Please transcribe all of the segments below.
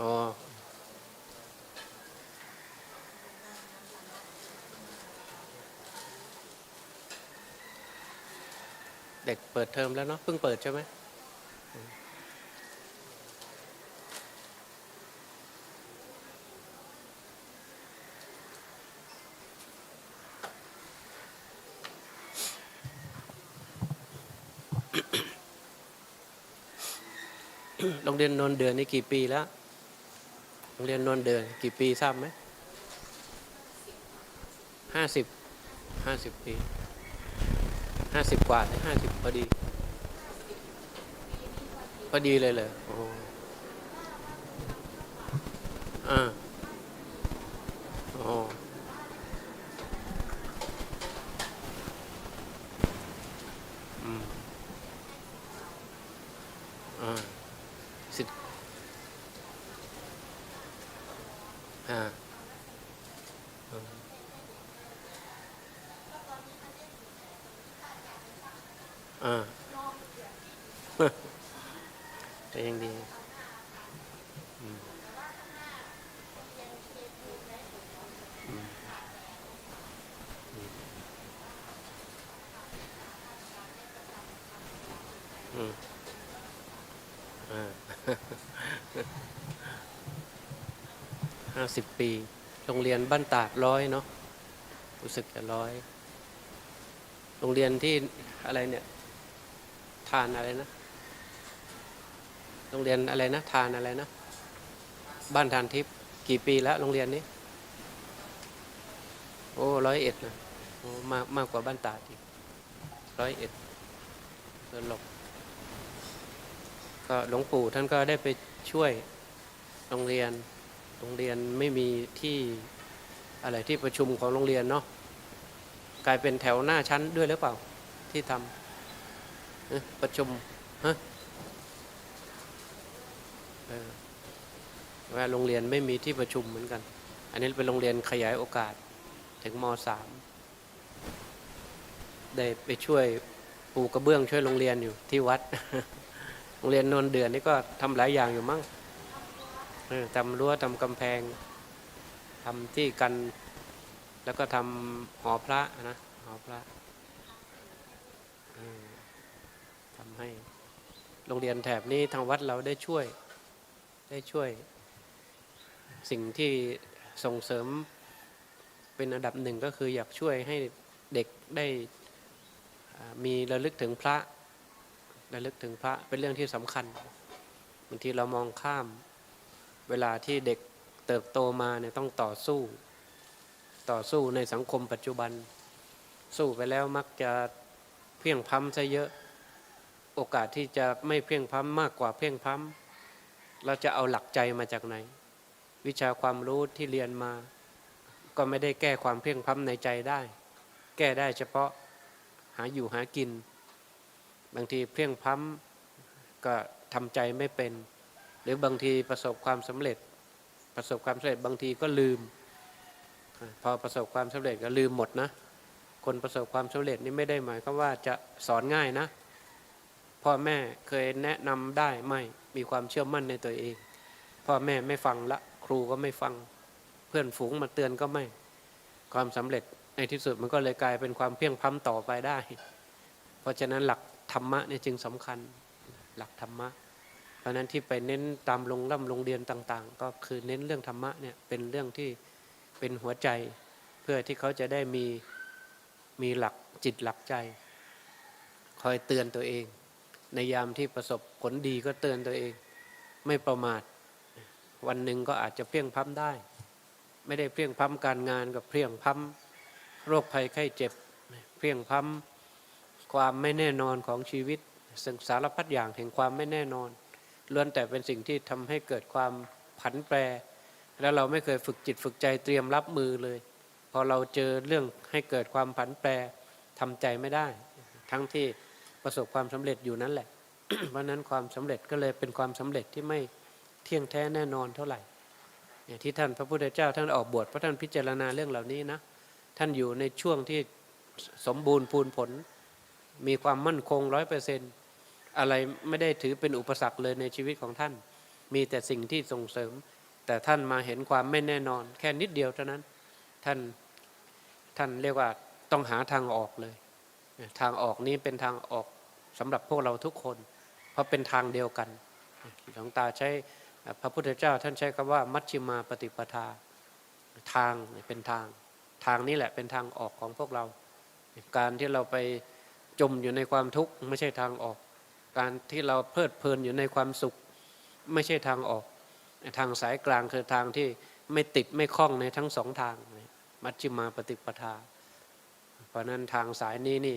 อ๋อเด็กเปิดเทอมแล้วเนาะเพิ่งเปิดใช่ไหมโรงเรียนนนเดือนนี่กี่ปีแล้ว งเรียนนนเดือนกี่ปีทราบไหมห้าสิบห้าสิบปีห้าสิบกว่าห้าสิบพอดี พอดีเลยเลยโอ้อ่าโอ้โหอืมอ่าสิบอ่าอืมอ่า แต่ยังดีอืมอืมอืมอ่า ห้าสิบปี โรงเรียนบ้านตาดร้อยเนาะรู้สึกจะร้อย โรงเรียนที่อะไรเนี่ย ทานอะไรนะ โรงเรียนอะไรนะทานอะไรนะ บ้านทานทิพย์กี่ปีแล้ว โรงเรียนนี้ โอ้ร้อยเอ็ดนะโอ้มากมากกว่าบ้านตาดอีกร้อยเอ็ดเดินหลบก็หลวงปู่ท่านก็ได้ไปช่วยโรงเรียน โรงเรียนไม่มีที่อะไรที่ประชุมของโรงเรียนเนาะกลายเป็นแถวหน้าชั้นด้วยหรือเปล่าที่ทำประชุมฮะว่าโรงเรียนไม่มีที่ประชุมเหมือนกัน อันนี้เป็นโรงเรียนขยายโอกาสถึงมสามได้ไปช่วยปูกระเบื้องช่วยโรงเรียนอยู่ที่วัด โรงเรียนนนเดือนนี่ก็ทำหลายอย่างอยู่มั้ง ทำรั้วทำกำแพงทำที่กัน แล้วก็ทำหอพระนะหอพระทำให้โรงเรียนแถบนี้ทางวัดเราได้ช่วยได้ช่วย สิ่งที่ส่งเสริมเป็นอันดับหนึ่งก็คืออยากช่วยให้เด็กได้มีระลึกถึงพระระลึกถึงพระเป็นเรื่องที่สำคัญบางทีเรามองข้าม เวลาที่เด็กเติบโตมาเนี่ยต้องต่อสู้ ต่อสู้ในสังคมปัจจุบัน สู้ไปแล้วมักจะเพียงพ้ำซะเยอะ โอกาสที่จะไม่เพียงพ้ำมากกว่าเพียงพ้ำเราจะเอาหลักใจมาจากไหน วิชาความรู้ที่เรียนมา ก็ไม่ได้แก้ความเพียงพ้ำในใจได้ แก้ได้เฉพาะหาอยู่หากิน บางทีเพียงพ้ำก็ทำใจไม่เป็น หรือบางทีประสบความสำเร็จ ประสบความสำเร็จบางทีก็ลืม พอประสบความสำเร็จก็ลืมหมดนะ คนประสบความสำเร็จนี่ไม่ได้หมายความว่าจะสอนง่ายนะ พ่อแม่เคยแนะนำได้ไม่มีความเชื่อมั่นในตัวเอง พ่อแม่ไม่ฟังละครูก็ไม่ฟัง เพื่อนฝูงมาเตือนก็ไม่ ความสำเร็จในที่สุดมันก็เลยกลายเป็นความเพียงพล้ำต่อไปได้ เพราะฉะนั้นหลักธรรมะเนี่ยจึงสำคัญหลักธรรมะ เพราะนั้นที่ไปเน้นตามโรงร่ำโรงเรียนต่าง ๆ ก็คือเน้นเรื่องธรรมะเนี่ยเป็นเรื่องที่เป็นหัวใจ เพื่อที่เขาจะได้มีมีหลักจิตหลักใจ คอยเตือนตัวเอง ในยามที่ประสบผลดีก็เตือนตัวเอง ไม่ประมาท วันหนึ่งก็อาจจะเพียงพล้ำได้ ไม่ได้เพียงพล้ำการงานกับเพียงพล้ำโรคภัยไข้เจ็บเพียงพล้ำความไม่แน่นอนของชีวิตสิ่งสารพัดอย่างแห่งความไม่แน่นอน ล้วนแต่เป็นสิ่งที่ทำให้เกิดความผันแปร แล้วเราไม่เคยฝึกจิตฝึกใจเตรียมรับมือเลย พอเราเจอเรื่องให้เกิดความผันแปรทำใจไม่ได้ ทั้งที่ประสบความสำเร็จอยู่นั่นแหละ เพราะนั้นความสำเร็จก็เลยเป็นความสำเร็จที่ไม่เที่ยงแท้แน่นอนเท่าไหร่เนี่ยที่ท่านพระพุทธเจ้าท่านออกบวชเพราะท่านพิจารณาเรื่องเหล่านี้นะท่านอยู่ในช่วงที่สมบูรณ์พูนผล มีความมั่นคงร้อยเปอร์เซ็นต์ อะไรไม่ได้ถือเป็นอุปสรรคเลยในชีวิตของท่าน มีแต่สิ่งที่ส่งเสริม แต่ท่านมาเห็นความไม่แน่นอน แค่นิดเดียวเท่านั้น ท่านท่านเรียกว่าต้องหาทางออกเลย ทางออกนี้เป็นทางออกสำหรับพวกเราทุกคน เพราะเป็นทางเดียวกันหลวงตาใช้พระพุทธเจ้าท่านใช้คำว่า มัชฌิมาปฏิปทาทางเป็นทาง ทางนี้แหละเป็นทางออกของพวกเรา การที่เราไปจมอยู่ในความทุกข์ไม่ใช่ทางออก การที่เราเพลิดเพลินอยู่ในความสุข ไม่ใช่ทางออก ทางสายกลางคือทางที่ไม่ติดไม่คล้องในทั้งสองทาง มัชฌิมาปฏิปทา เพราะนั้นทางสายนี้นี่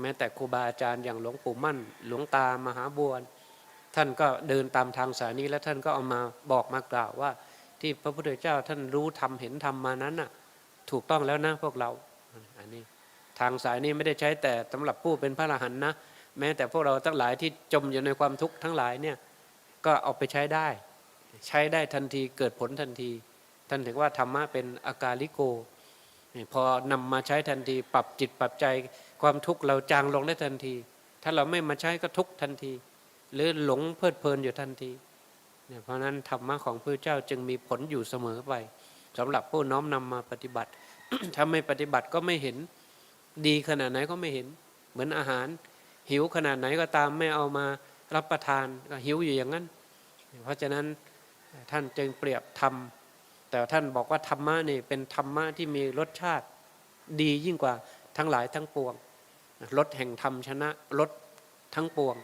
แม้แต่ครูบาอาจารย์อย่างหลวงปู่มั่น หลวงตามหาบัวท่านก็เดินตามทางสายนี้ แล้วท่านก็เอามาบอกมากล่าวว่า ที่พระพุทธเจ้าท่านรู้ทำเห็นทำมานั้นน่ะถูกต้องแล้วนะพวกเราอันนี้ทางสายนี้ไม่ได้ใช้แต่สำหรับผู้เป็นพระอรหันต์นะ แม้แต่พวกเราทั้งหลายที่จมอยู่ในความทุกข์ทั้งหลายเนี่ยก็เอาไปใช้ได้ ใช้ได้ทันทีเกิดผลทันที ท่านถึงว่าธรรมะเป็นอากาลิโก พอนำมาใช้ทันที ปรับจิตปรับใจความทุกข์เราจางลงได้ทันที ถ้าเราไม่มาใช้ก็ทุกข์ทันที หรือหลงเพลิดเพลินอยู่ทันทีเนี่ยเพราะนั้นธรรมะของพระเจ้าจึงมีผลอยู่เสมอไปสำหรับผู้น้อมนำมาปฏิบัติ ถ้าไม่ปฏิบัติก็ไม่เห็นดีขนาดไหนก็ไม่เห็น เหมือนอาหาร หิวขนาดไหนก็ตามไม่เอามารับประทานก็หิวอยู่อย่างนั้น เพราะฉะนั้นท่านจึงเปรียบธรรม แต่ท่านบอกว่าธรรมะนี่เป็นธรรมะที่มีรสชาติดียิ่งกว่าทั้งหลายทั้งปวงรสแห่งธรรมชนะรสทั้งปวง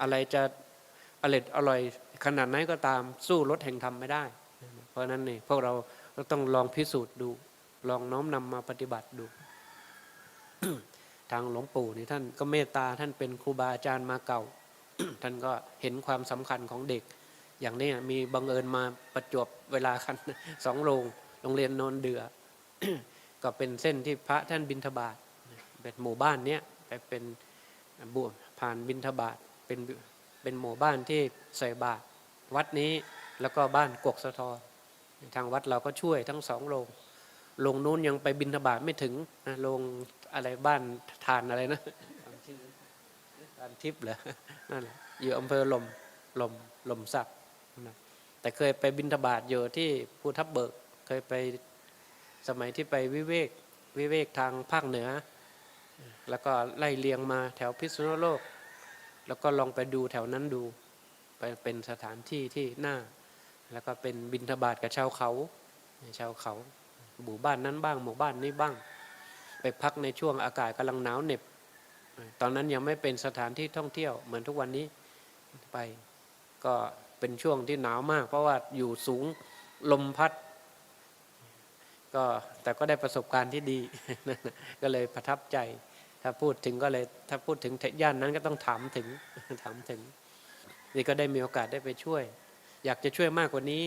อะไรจะอร่อยอร่อยขนาดไหนก็ตามสู้รสแห่งธรรมไม่ได้ เพราะนั้นนี่พวกเราต้องลองพิสูจน์ดู ลองน้อมนำมาปฏิบัติดู ทางหลวงปู่นี่ท่านก็เมตตาท่านเป็นครูบาอาจารย์มาเก่า ท่านก็เห็นความสำคัญของเด็ก อย่างนี้มีบังเอิญมาประจวบเวลาคันสองโรงโรงเรียนโนนเดือ ก็เป็นเส้นที่พระท่านบินทบาทเป็นหมู่บ้านเนี้ยไปเป็นบวผ่านบินทบาทเป็นเป็นหมู่บ้านที่ใส่บาตรวัดนี้แล้วก็บ้านกกสะทอทางวัดเราก็ช่วยทั้งสองโรงโรงนู้นยังไปบินทบาทไม่ถึงนะโรง อะไรบ้านทานอะไรนะทานทิพย์เหรอนั่นแหละอยู่อำเภอลมลมลมสักนะแต่เคยไปบินทบาทอยู่ที่ภูทับเบิก เคยไปสมัยที่ไปวิเวกวิเวกทางภาคเหนือ แล้วก็ไล่เลียงมาแถวพิษณุโลก แล้วก็ลองไปดูแถวนั้นดูไปเป็นสถานที่ที่น่า แล้วก็เป็นบินทบาทกับชาวเขาชาวเขาหมู่บ้านนั้นบ้างหมู่บ้านนี้บ้าง ไปพักในช่วงอากาศกำลังหนาวเหน็บ ตอนนั้นยังไม่เป็นสถานที่ท่องเที่ยวเหมือนทุกวันนี้ไป ก็เป็นช่วงที่หนาวมาก เพราะว่าอยู่สูงลมพัด ก็แต่ก็ได้ประสบการณ์ที่ดี ก็เลยประทับใจ ถ้าพูดถึงก็เลยถ้าพูดถึงย่านนั้นก็ต้องถามถึงถามถึงนี่ก็ได้มีโอกาสได้ไปช่วย อยากจะช่วยมากกว่านี้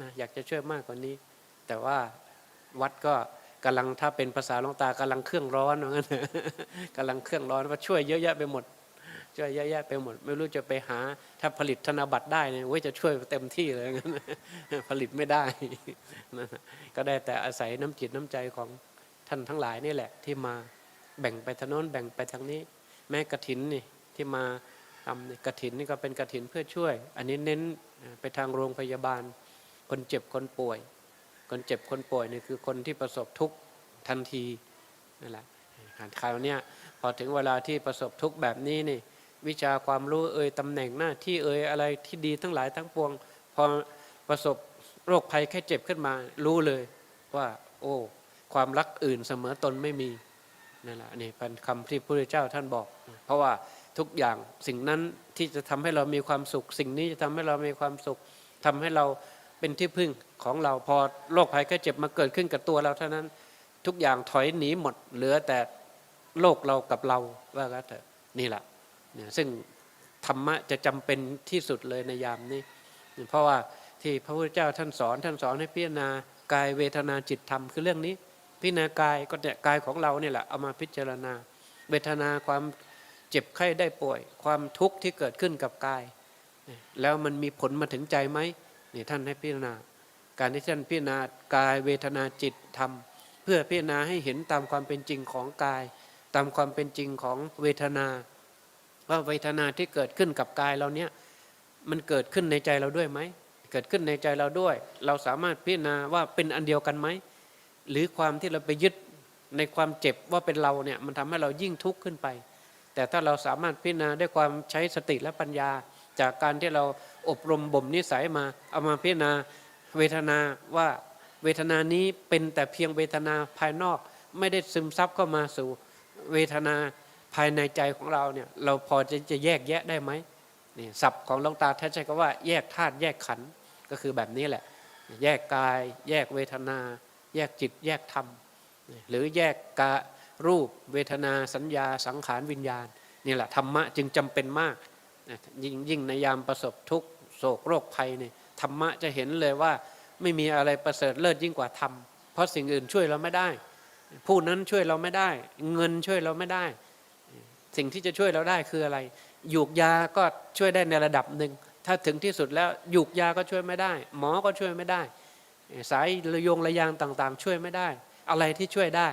นะอยากจะช่วยมากกว่านี้ แต่ว่าวัดก็ กำลังถ้าเป็นภาษาลวงตากำลังเครื่องร้อนว่างั้นกำลังเครื่องร้อนว่าช่วยเยอะแยะไปหมด ช่วยเยอะแยะไปหมด ไม่รู้จะไปหาถ้าผลิตธนบัตรได้เนี่ยว้ยจะช่วยเต็มที่เลยงั้นผลิตไม่ได้ก็ได้แต่อาศัยน้ำจิตน้ำใจของท่านทั้งหลายนี่แหละ ที่มาแบ่งไปทางโน้นแบ่งไปทางนี้ แม้กระถินนี่ที่มาทำกระถินนี่ก็เป็นกระถินเพื่อช่วย อันนี้เน้นไปทางโรงพยาบาล คนเจ็บคนป่วย คนเจ็บคนป่วยนี่คือคนที่ประสบทุกข์ทันทีนั่นแหละคราวนี้พอถึงเวลาที่ประสบทุกข์แบบนี้นี่วิชาความรู้เอ่ยตำแหน่งหน้าที่เอ่ยอะไรที่ดีทั้งหลายทั้งปวง พอประสบโรคภัยแค่เจ็บขึ้นมา รู้เลยว่า โอ้ความรักอื่นเสมอตนไม่มีนั่นแหละนี่เป็นคำที่พระพุทธเจ้าท่านบอก เพราะว่าทุกอย่างสิ่งนั้นที่จะทำให้เรามีความสุข สิ่งนี้จะทำให้เรามีความสุขทำให้เรา เป็นที่พึ่งของเราพอโรคภัยแค่เจ็บมาเกิดขึ้นกับตัวเราเท่านั้นทุกอย่างถอยหนีหมดเหลือแต่โลกเรากับเราว่ากันเถอะนี่แหละเนี่ยซึ่งธรรมะจะจำเป็นที่สุดเลยในยามนี้ เพราะว่าที่พระพุทธเจ้าท่านสอนท่านสอนให้พิจารณากายเวทนาจิตธรรมคือเรื่องนี้ พิจารณากายก็เนี่ยกายของเราเนี่ยแหละเอามาพิจารณา เวทนาความเจ็บไข้ได้ป่วย ความทุกข์ที่เกิดขึ้นกับกาย แล้วมันมีผลมาถึงใจไหม นี่ท่านให้พิจารณา การที่ท่านพิจารณากายเวทนาจิตธรรม เพื่อพิจารณาให้เห็นตามความเป็นจริงของกาย ตามความเป็นจริงของเวทนา ว่าเวทนาที่เกิดขึ้นกับกายเราเนี้ยมันเกิดขึ้นในใจเราด้วยไหมเกิดขึ้นในใจเราด้วย เราสามารถพิจารณาว่าเป็นอันเดียวกันไหมหรือความที่เราไปยึดในความเจ็บว่าเป็นเราเนี่ยมันทำให้เรายิ่งทุกข์ขึ้นไป แต่ถ้าเราสามารถพิจารณาด้วยความใช้สติและปัญญา จากการที่เรา อบรมบ่มนิสัยมาเอามาพิจารณาเวทนาว่าเวทนานี้เป็นแต่เพียงเวทนาภายนอก ไม่ได้ซึมซับเข้ามาสู่เวทนาภายในใจของเราเนี่ยเราพอจะจะแยกแยะได้ไหมนี่ศัพท์ของหลวงตาท่านใช้คำว่าแยกธาตุแยกขันธ์ก็คือแบบนี้แหละ แยกกาย แยกเวทนา แยกจิตแยกธรรม หรือแยกกะรูปเวทนาสัญญาสังขารวิญญาณนี่แหละธรรมะจึงจำเป็นมากยิ่งยิ่งในยามประสบทุกข์ โศกโรคภัยเนี่ยธรรมะจะเห็นเลยว่าไม่มีอะไรประเสริฐเลิศยิ่งกว่าธรรม เพราะสิ่งอื่นช่วยเราไม่ได้ ผู้นั้นช่วยเราไม่ได้ เงินช่วยเราไม่ได้ สิ่งที่จะช่วยเราได้คืออะไรหยูกยาก็ช่วยได้ในระดับหนึ่ง ถ้าถึงที่สุดแล้วหยูกยาก็ช่วยไม่ได้ หมอก็ช่วยไม่ได้ สายระยงระยางต่างๆ ช่วยไม่ได้ อะไรที่ช่วยได้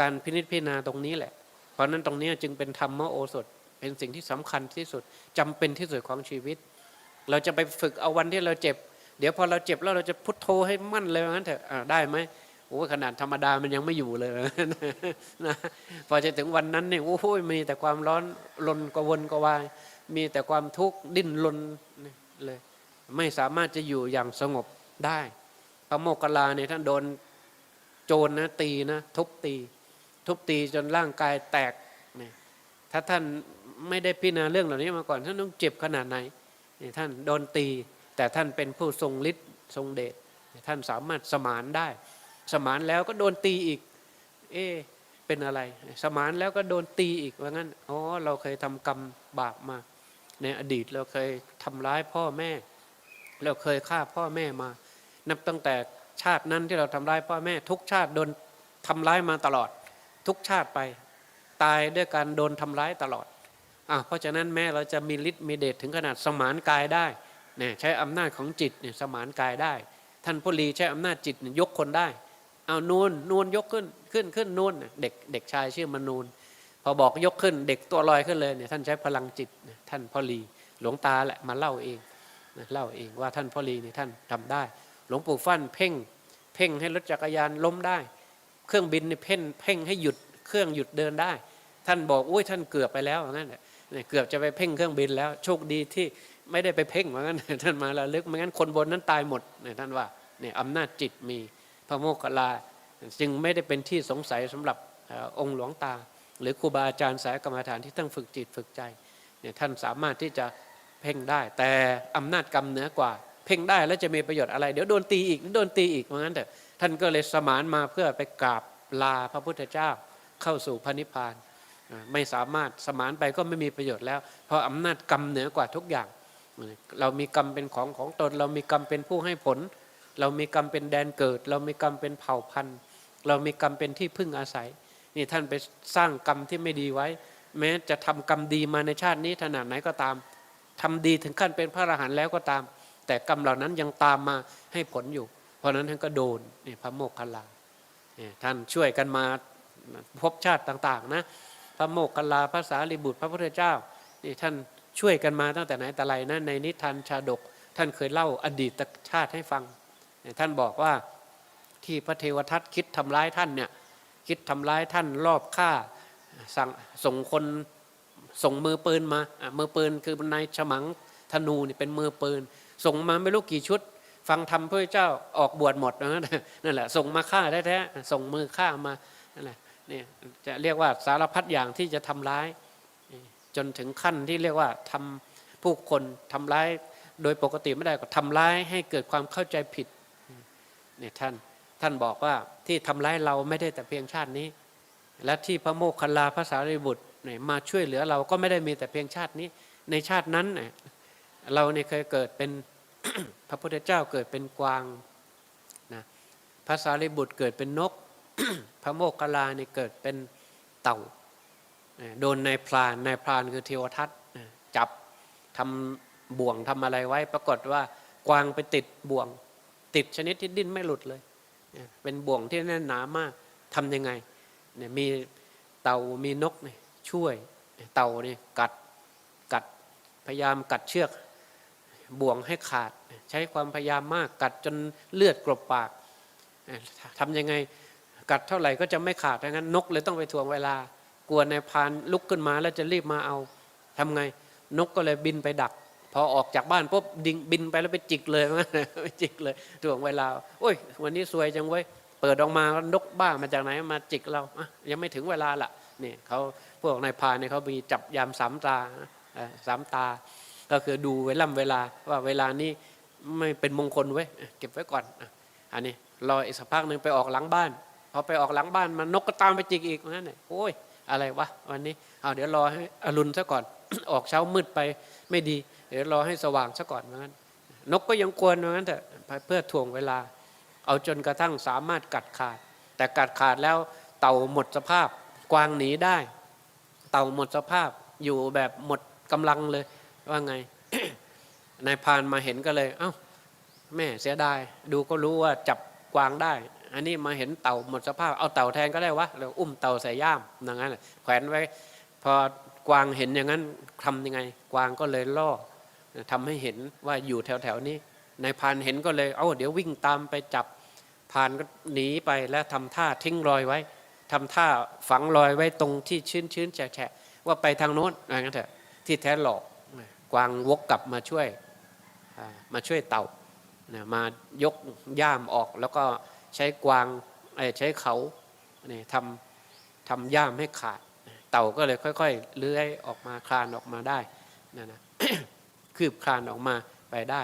การพินิจพิจารณาตรงนี้แหละ เพราะนั้นตรงนี้จึงเป็นธรรมโอสถ เป็นสิ่งที่สำคัญที่สุดจำเป็นที่สุดของชีวิต เราจะไปฝึกเอาวันที่เราเจ็บ เดี๋ยวพอเราเจ็บแล้วเราจะพุทโธให้มั่นเลยว่างั้นเถอะได้ไหมโอ้ขนาดธรรมดามันยังไม่อยู่เลยนะพอจะถึงวันนั้นเนี่ยโอ้ยมีแต่ความร้อนรนกวนกวาย มีแต่ความทุกข์ดิ้นรนเลย ไม่สามารถจะอยู่อย่างสงบได้ พระโมคคัลาเนี่ยท่านโดนโจรนะตีนะทุบตี ทุบตีจนร่างกายแตกเนี่ยถ้าท่านไม่ได้พิจารณาเรื่องเหล่านี้มาก่อนท่านต้องเจ็บขนาดไหน ท่านโดนตี แต่ท่านเป็นผู้ทรงฤทธิ์ทรงเดชท่านสามารถสมานได้ สมานแล้วก็โดนตีอีก เอ๊ะเป็นอะไร สมานแล้วก็โดนตีอีกว่างั้นอ๋อเราเคยทำกรรมบาปมา ในอดีตเราเคยทำร้ายพ่อแม่ เราเคยฆ่าพ่อแม่มา นับตั้งแต่ชาตินั้นที่เราทำร้ายพ่อแม่ ทุกชาติโดนทำร้ายมาตลอด ทุกชาติไป ตายด้วยการโดนทำร้ายตลอด อะเพราะฉะนั้นแม้เราจะมีฤทธิ์มีเดชถึงขนาดสมานกายได้เนี่ยใช้อำนาจของจิตเนี่ยสมานกายได้ ท่านพุลีใช้อำนาจจิตยกคนได้เอานูนนูนยกขึ้นขึ้นขึ้นนูนเด็กเด็กชายชื่อมนูนพอบอกยกขึ้นเด็กตัวลอยขึ้นเลยเนี่ยท่านใช้พลังจิตท่านพ่อลีหลวงตาแหละมาเล่าเองเล่าเองว่าท่านพ่อลีนี่ท่านทำได้ หลวงปู่ฟั่นเพ่งเพ่งให้รถจักรยานล้มได้ เครื่องบินนี่เพ่งเพ่งให้หยุดเครื่องหยุดเดินได้ ท่านบอกอุ้ยท่านเกือบไปแล้วงั้นแหละ เกือบจะไปเพ่งเครื่องบินแล้ว โชคดีที่ไม่ได้ไปเพ่งเหมือนกันท่านมาระลึกไม่งั้นคนบนนั้นตายหมดเนี่ยท่านว่าเนี่ยอำนาจจิตมีพระโมคคัลลาจึงไม่ได้เป็นที่สงสัยสำหรับองค์หลวงตา หรือครูบาอาจารย์สายกรรมฐานที่ต้องฝึกจิตฝึกใจเนี่ยท่านสามารถที่จะเพ่งได้ แต่อำนาจกรรมเหนือกว่า เพ่งได้แล้วจะมีประโยชน์อะไร เดี๋ยวโดนตีอีกโดนตีอีกเพราะงั้นแต่ท่านก็เลยสมานมาเพื่อไปกราบลาพระพุทธเจ้าเข้าสู่พระนิพพาน ไม่สามารถสมานไปก็ไม่มีประโยชน์แล้ว เพราะอำนาจกรรมเหนือกว่าทุกอย่าง เรามีกรรมเป็นของของตน เรามีกรรมเป็นผู้ให้ผล เรามีกรรมเป็นแดนเกิด เรามีกรรมเป็นเผ่าพันธุ์ เรามีกรรมเป็นที่พึ่งอาศัย นี่ท่านไปสร้างกรรมที่ไม่ดีไว้ แม้จะทำกรรมดีมาในชาตินี้ขนาดไหนก็ตามทำดีถึงขั้นเป็นพระอรหันต์แล้วก็ตาม แต่กรรมเหล่านั้นยังตามมาให้ผลอยู่ เพราะนั้นท่านก็โดนนี่พระโมกขลาเนี่ยท่านช่วยกันมาพบชาติต่าง ๆ นะ พระโมกขลาพระสารีบุตรพระพุทธเจ้านี่ท่านช่วยกันมาตั้งแต่ไหนแต่ไรนะในนิทานชาดก ท่านเคยเล่าอดีตชาติให้ฟัง ท่านบอกว่าที่พระเทวทัตคิดทำร้ายท่านเนี่ยคิดทำร้ายท่านรอบฆ่าสั่งส่งคนส่งมือปืนมามือปืนคือนายฉมังธนูนี่เป็นมือปืน ส่งมาไม่รู้กี่ชุด ฟังธรรมพระเจ้าออกบวชหมดนั่นแหละส่งมาฆ่าแท้ๆส่งมือฆ่ามานั่นแหละ นี่จะเรียกว่าสารพัดอย่างที่จะทำร้าย จนถึงขั้นที่เรียกว่าทำผู้คนทำร้าย โดยปกติไม่ได้ก็ทำร้ายให้เกิดความเข้าใจผิดเนี่ยท่านท่านบอกว่าที่ทำร้ายเราไม่ได้แต่เพียงชาตินี้ และที่พระโมคคัลลาภาษาริบุตรเนี่ยมาช่วยเหลือเราก็ไม่ได้มีแต่เพียงชาตินี้ ในชาตินั้นเนี่ยเราเนี่ยเคยเกิดเป็นพระพุทธเจ้าเกิดเป็นกวางนะภาษาริบุตรเกิดเป็นนก พระโมคคัลาเนี่เกิดเป็นเต่าโดนนายพรานนายพรานคือเทวทัตจับทำบ่วงทำอะไรไว้ ปรากฏว่ากวางไปติดบ่วง ติดชนิดที่ดิ้นไม่หลุดเลย เป็นบ่วงที่แน่นหนามากทำยังไงเนี่ยมีเต่ามีนกเนี่ยช่วยเต่าเนี่ยกัดกัดพยายามกัดเชือกบ่วงให้ขาด ใช้ความพยายามมากกัดจนเลือดกรบปากทำยังไง กัดเท่าไหร่ก็จะไม่ขาดดังนั้นนกเลยต้องไปทวงเวลากลัวนายพานลุกขึ้นมาแล้วจะรีบมาเอาทำไง นกก็เลยบินไปดัก พอออกจากบ้านปุ๊บดิงบินไปแล้วไปจิกเลยไปจิกเลยทวงเวลาโอ้ย วันนี้ซวยจังเว้ยเปิดออกมานกบ้ามาจากไหนมาจิกเราอะยังไม่ถึงเวลาล่ะนี่เขาพวกนายพานเนี่ยเขามีจับยามสามตาสามตา ก็คือดูเวล่ำเวลาว่าเวลานี้ไม่เป็นมงคลเว้ยเก็บไว้ก่อนอันนี้รออีกสักพักหนึ่งไปออกหลังบ้าน พอไปออกหลังบ้านมันนกก็ตามไปจิกอีกนั่นเลยโอ้ยอะไรวะวันนี้เอาเดี๋ยวรอให้อรุณซะก่อน ออกเช้ามืดไปไม่ดี เดี๋ยวรอให้สว่างซะก่อนเหมือนกันนกก็ยังกวนเหมือนกันแต่เพื่อถ่วงเวลา เอาจนกระทั่งสามารถกัดขาด แต่กัดขาดแล้วเต่าหมดสภาพ กวางหนีได้ เต่าหมดสภาพอยู่แบบหมดกำลังเลยว่าไงนายพานมาเห็นก็เลย เอ้าแม่เสียดายดูก็รู้ว่าจับกวางได้ อันนี้มาเห็นเต่าหมดสภาพ เอาเต่าแทนก็ได้วะแล้วอุ้มเต่าใส่ย่ามอย่างนั้นแขวนไว้ พอกวางเห็นอย่างนั้นทำยังไง กวางก็เลยล่อทำให้เห็นว่าอยู่แถวแถวๆนี้นายพานเห็นก็เลย เอ้าเดี๋ยววิ่งตามไปจับพานก็หนีไปแล้วทำท่าทิ้งรอยไว้ทำท่าฝังรอยไว้ตรงที่ชื้นชื้นแฉะว่าไปทางโน้นอะไรงั้นเถอะที่แท้หลอกกวางวกกลับมาช่วยมาช่วยเต่านะมายกย่ามออกแล้วก็ ใช้กวางใช้เขาเนี่ยทำทำย่ามให้ขาด เต่าก็เลยค่อยๆเลื้อยออกมาคลานออกมาได้นั่นนะคืบคลานออกมาไปได้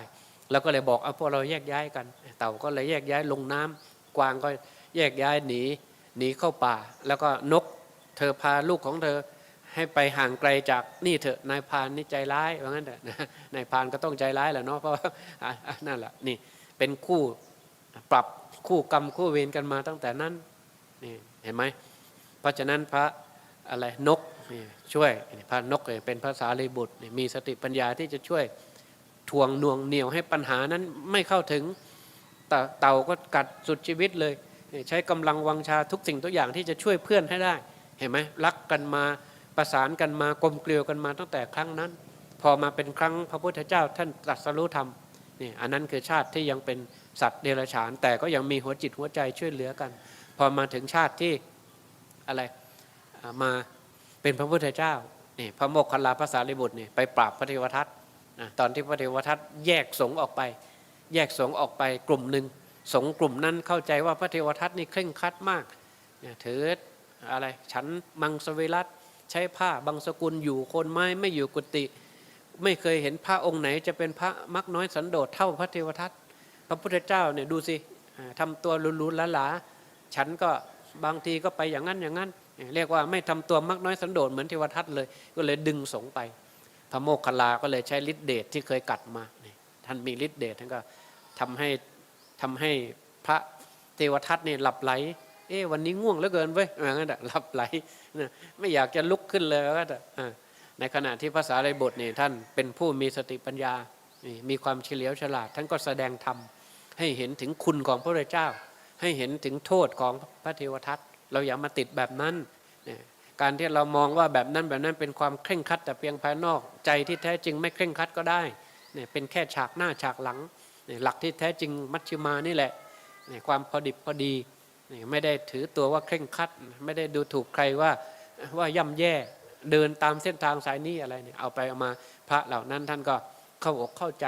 แล้วก็เลยบอกเอาพวกเราแยกย้ายกัน เต่าก็เลยแยกย้ายลงน้ำกวางก็แยกย้ายหนีหนีเข้าป่า แล้วก็นกเธอพาลูกของเธอให้ไปห่างไกลจากนี่เถอะนายพานนี่ใจร้ายว่างั้นเถอะนายพานก็ต้องใจร้ายแหละเนาะเพราะนั่นแหละนี่เป็นคู่ปรับ คู่กรรมคู่เวรกันมาตั้งแต่นั้นนี่เห็นไหมเพราะฉะนั้นพระอะไรนกนี่ช่วยนี่พระนกเนี่ยเป็นภาษาลีบุตรมีสติปัญญาที่จะช่วยทวงนวงเหนียวให้ปัญหานั้นไม่เข้าถึงเต่าก็กัดสุดชีวิตเลย ใช้กำลังวังชาทุกสิ่งทุกอย่างที่จะช่วยเพื่อนให้ได้ เห็นไหมรักกันมาประสานกันมากลมเกลียวกันมาตั้งแต่ครั้งนั้น พอมาเป็นครั้งพระพุทธเจ้าท่านตรัสรู้ธรรมนี่อันนั้นคือชาติที่ยังเป็น สัตว์เดรัจฉาน แต่ก็ยังมีหัวจิตหัวใจช่วยเหลือกัน พอมาถึงชาติที่อะไรมาเป็นพระพุทธเจ้านี่พระโมคคัลลาภาษาลิบุตรนี่ไปปราบพระเทวทัตนะตอนที่พระเทวทัตแยกสงออกไป แยกสงออกไปกลุ่มหนึ่งสงกลุ่มนั้นเข้าใจว่าพระเทวทัตนี่เคร่งครัดมากเนี่ยถืออะไรฉันมังสวิรัตใช้ผ้าบางสกุลอยู่คนไม้ไม่อยู่กุฏิไม่เคยเห็นพระองค์ไหนจะเป็นพระมักน้อยสันโดษเท่าพระเทวทัต ระพุทธเจ้าเนี่ยดูสิอ่าทำตัวลุนๆหลาๆฉันก็บางทีก็ไปอย่างนั้นอย่างนั้น เรียกว่าไม่ทำตัวมักน้อยสันโดษเหมือนเทวทัตเลย ก็เลยดึงสงไป พระโมคคัลลาก็เลยใช้ฤทธิเดชที่เคยกัดมาท่านมีฤทธิเดชท่านก็ทำให้ทำให้พระเทวทัตเนี่ยหลับไหล เอ๊วันนี้ง่วงเหลือเกินเว้ยอย่างนั้นหลับไหลไม่อยากจะลุกขึ้นเลยก็แต่ในขณะที่ภาษาไรบทนี่ยท่านเป็นผู้มีสติปัญญา มีความเฉลียวฉลาด ท่านก็แสดงธรรม ให้เห็นถึงคุณของพระพุทธเจ้า ให้เห็นถึงโทษของพระเทวทัตเราอย่ามาติดแบบนั้นการที่เรามองว่าแบบนั้นแบบนั้นเป็นความเคร่งครัดแต่เพียงภายนอกใจที่แท้จริงไม่เคร่งครัดก็ได้เนี่ยเป็นแค่ฉากหน้าฉากหลังหลักที่แท้จริงมัชฌิมานี่แหละความพอดิบพอดีไม่ได้ถือตัวว่าเคร่งครัด ไม่ได้ดูถูกใครว่าว่าย่ำแย่เดินตามเส้นทางสายนี้อะไรเนี่ยเอาไปเอามาพระเหล่านั้นท่านก็เข้าอกเข้าใจ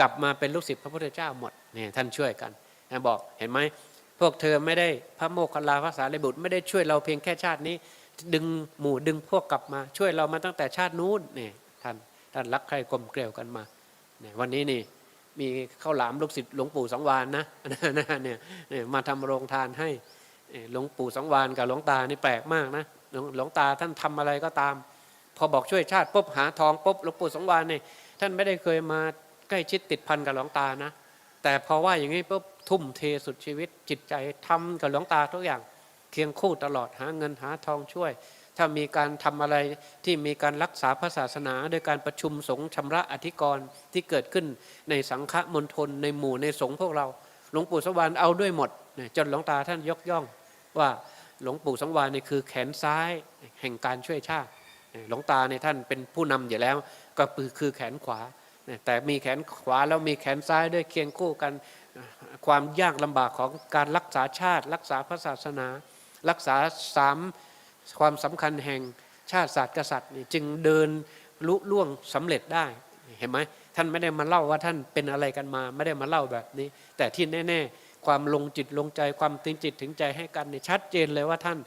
กลับมาเป็นลูกศิษย์พระพุทธเจ้าหมดเนี่ยท่านช่วยกันบอกเห็นไหมพวกเธอไม่ได้พระโมคคัลลาภาษาลิบุตรไม่ได้ช่วยเราเพียงแค่ชาตินี้ ดึงหมู่ดึงพวกกลับมา ช่วยเรามาตั้งแต่ชาตินู้นเนี่ยท่านท่านรักใครกลมเกลียวกันมาเนี่ยวันนี้นี่มีข้าวหลามลูกศิษย์หลวงปู่สังวานนะเนี่ยเนี่ยมาทำโรงทานให้หลวงปู่สังวานกับหลวงตานี่แปลกมากนะหลวงตาท่านทำอะไรก็ตาม พอบอกช่วยชาติปุ๊บหาทองปุ๊บหลวงปู่สังวานเนี่ยท่านไม่ได้เคยมา ล้ชิดติดพันกับหลวงตานะ แต่พอว่าอย่างนี้ปุ๊บทุ่มเทสุดชีวิตจิตใจทำกับหลวงตาทุกอย่างเคียงคู่ตลอดหาเงินหาทองช่วย ถ้ามีการทำอะไรที่มีการรักษาพระศาสนา โดยการประชุมสงฆ์ชำระอธิกรณ์ที่เกิดขึ้นในสังฆมณฑลในหมู่ในสงฆ์พวกเราหลวงปู่สวรรค์เอาด้วยหมดจนหลวงตาท่านยกย่องว่าหลวงปู่สังวานนี่คือแขนซ้ายแห่งการช่วยชาติ หลวงตาในท่านเป็นผู้นำอยู่แล้ว ก็คือแขนขวา แต่มีแขนขวาแล้วมีแขนซ้ายด้วยเคียงคู่กันความยากลำบากของการรักษาชาติ รักษาพระศาสนา รักษาสามความสำคัญแห่งชาติศาสตร์กษัตริย์จึงเดินลุล่วงสำเร็จได้เห็นไหมท่านไม่ได้มาเล่าว่าท่านเป็นอะไรกันมา ไม่ได้มาเล่าแบบนี้ แต่ที่แน่ ๆ ความลงจิตลงใจความถึงจิตถึงใจให้กันนี่ชัดเจนเลยว่าท่าน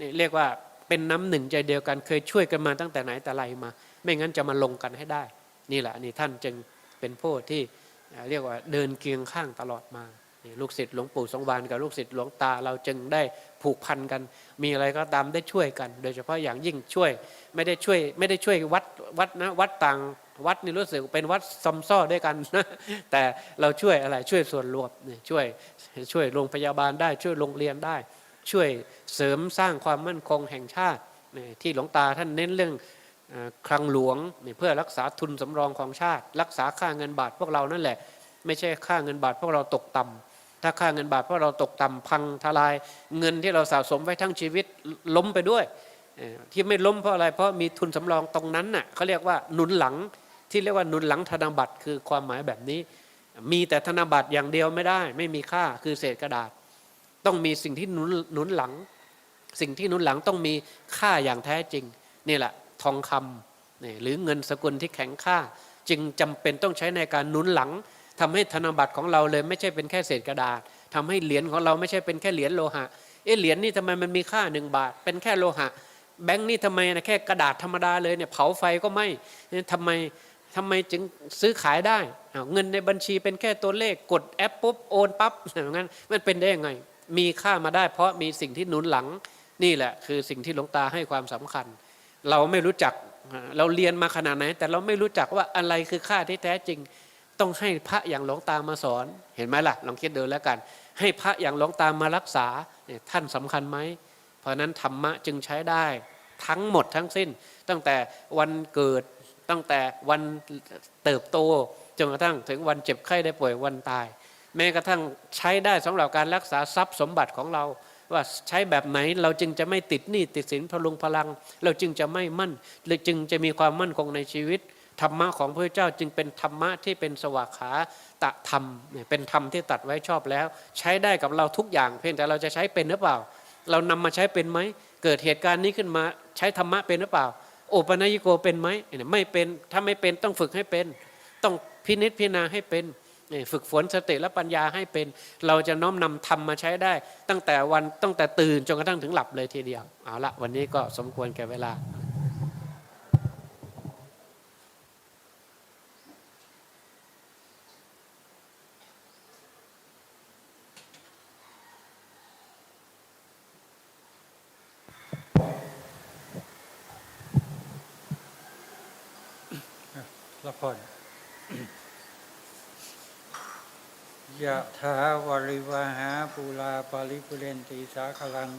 นี่เรียกว่าเป็นน้ำหนึ่งใจเดียวกันเคยช่วยกันมาตั้งแต่ไหนแต่ไรมา ไม่งั้นจะมาลงกันให้ได้ นี่แหละนี่ท่านจึงเป็นผู้ที่เรียกว่าเดินเคียงข้างตลอดมาลูกศิษย์หลวงปู่สงวานกับลูกศิษย์หลวงตาเราจึงได้ผูกพันกัน มีอะไรก็ตามได้ช่วยกัน โดยเฉพาะอย่างยิ่งช่วยไม่ได้ช่วยไม่ได้ช่วยวัดวัดนะวัดต่างวัดนี่รู้สึกเป็นวัดซอมซ่อด้วยกันนะแต่เราช่วยอะไรช่วยส่วนรวมนี่ช่วยช่วยโรงพยาบาลได้ช่วยโรงเรียนได้ ช่วยเสริมสร้างความมั่นคงแห่งชาติที่หลวงตาท่านเน้นเรื่อง คลังหลวงเพื่อรักษาทุนสำรองของชาติ รักษาค่าเงินบาทพวกเรานั่นแหละ ไม่ใช่ค่าเงินบาทพวกเราตกต่ำถ้าค่าเงินบาทพวกเราตกต่ำพังทลาย เงินที่เราสะสมไว้ทั้งชีวิตล้มไปด้วย ที่ไม่ล้มเพราะอะไรเพราะมีทุนสำรองตรงนั้นน่ะเขาเรียกว่าหนุนหลังที่เรียกว่าหนุนหลังธนบัตรคือความหมายแบบนี้ มีแต่ธนบัตรอย่างเดียวไม่ได้ ไม่มีค่าคือเศษกระดาษ ต้องมีสิ่งที่หนุนหนุนหลัง สิ่งที่หนุนหลังต้องมีค่าอย่างแท้จริงนี่แหละ ทองคำหรือเงินสกุลที่แข็งค่า จึงจำเป็นต้องใช้ในการหนุนหลังทำให้ธนบัตรของเราเลยไม่ใช่เป็นแค่เศษกระดาษทำให้เหรียญของเราไม่ใช่เป็นแค่เหรียญโลหะเอเหรียญนี่ทำไมมันมีค่าหนึ่งบาท เป็นแค่โลหะ แบงค์นี่ทำไมนะแค่กระดาษธรรมดาเลยเนี่ยเผาไฟก็ไม่ทำไมทำไมจึงซื้อขายได้เงินในบัญชีเป็นแค่ตัวเลขกดแอปปุ๊บโอนปั๊บอย่างนั้นมันเป็นได้ยังไง มีค่ามาได้ เพราะมีสิ่งที่หนุนหลังนี่แหละคือสิ่งที่หลวงตาให้ความสำคัญ เราไม่รู้จักเราเรียนมาขนาดไหน แต่เราไม่รู้จักว่าอะไรคือค่าที่แท้จริง ต้องให้พระอย่างหลวงตามาสอน เห็นไหมล่ะ ลองคิดดูแล้วกัน ให้พระอย่างหลวงตามารักษาท่านสำคัญไหม เพราะนั้นธรรมะจึงใช้ได้ ทั้งหมดทั้งสิ้น ตั้งแต่วันเกิดตั้งแต่วันเติบโตจนกระทั่งถึงวันเจ็บไข้ได้ป่วยวันตาย แม้กระทั่งใช้ได้สำหรับการรักษาทรัพย์สมบัติของเรา ว่าใช้แบบไหนเราจึงจะไม่ติดหนี้ติดสินพลุงพลัง เราจึงจะไม่มั่นหรือจึงจะมีความมั่นคงในชีวิตธรรมะของพระเจ้าจึงเป็นธรรมะที่เป็นสวากขาตะธรรมเป็นธรรมที่ตัดไว้ชอบแล้ว ใช้ได้กับเราทุกอย่าง เพียงแต่เราจะใช้เป็นหรือเปล่า เรานำมาใช้เป็นไหมเกิดเหตุการณ์นี้ขึ้นมาใช้ธรรมะเป็นหรือเปล่า โอปัญญิโกเป็นไหมไม่เป็นถ้าไม่เป็นต้องฝึกให้เป็น ต้องพินิจพิจารณาให้เป็น ฝึกฝนสติและปัญญาให้เป็น เราจะน้อมนำธรรมมาใช้ได้ ตั้งแต่วันตั้งแต่ตื่นจนกระทั่งถึงหลับเลยทีเดียว เอาละวันนี้ก็สมควรแก่เวลาละครยะ ถาวริวหาปูลาปาริปุเรนติสาคลัง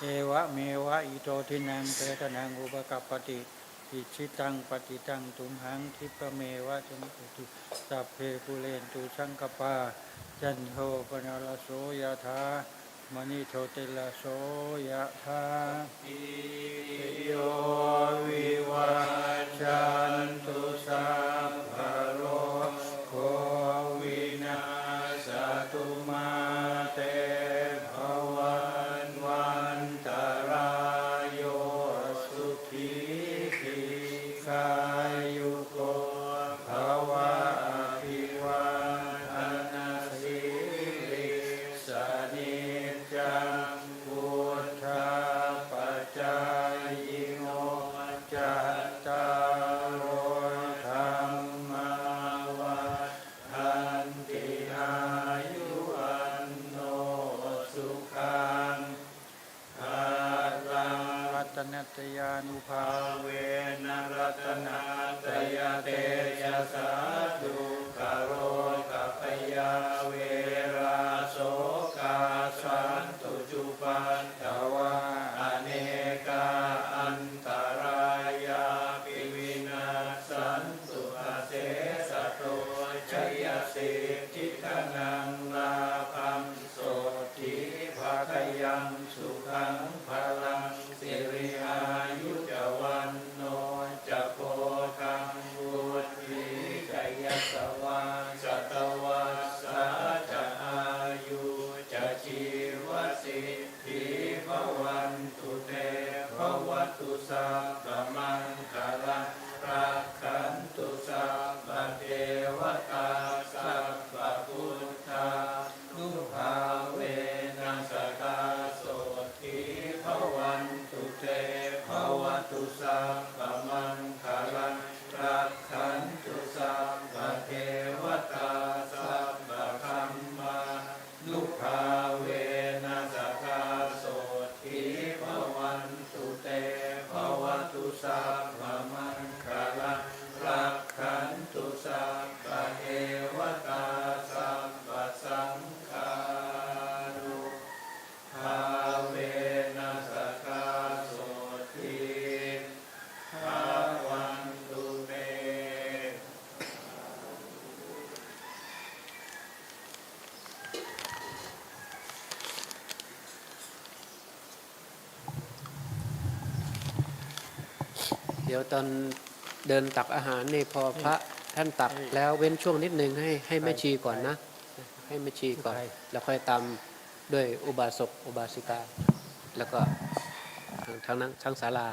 เอวะเมวะอิโตทินังเปตนังอุปกัปปติอิชิตังปฏิตังตุมหังทิปะเมวะจนตุตุสัพเพปุเรนตุสังกปา จันโทปนรโสยะถามณิโชติลโสยะถาอิโยวิวัจจันตุสัพานุภา เดี๋ยวตอนเดินตักอาหารนี่พอพระท่านตักแล้วเว้นช่วงนิดนึงให้ให้แม่ชีก่อนนะ ให้แม่ชีก่อน แล้วค่อยตามด้วยอุบาสกอุบาสิกา แล้วก็ทางทางนั้นทั้งศาลา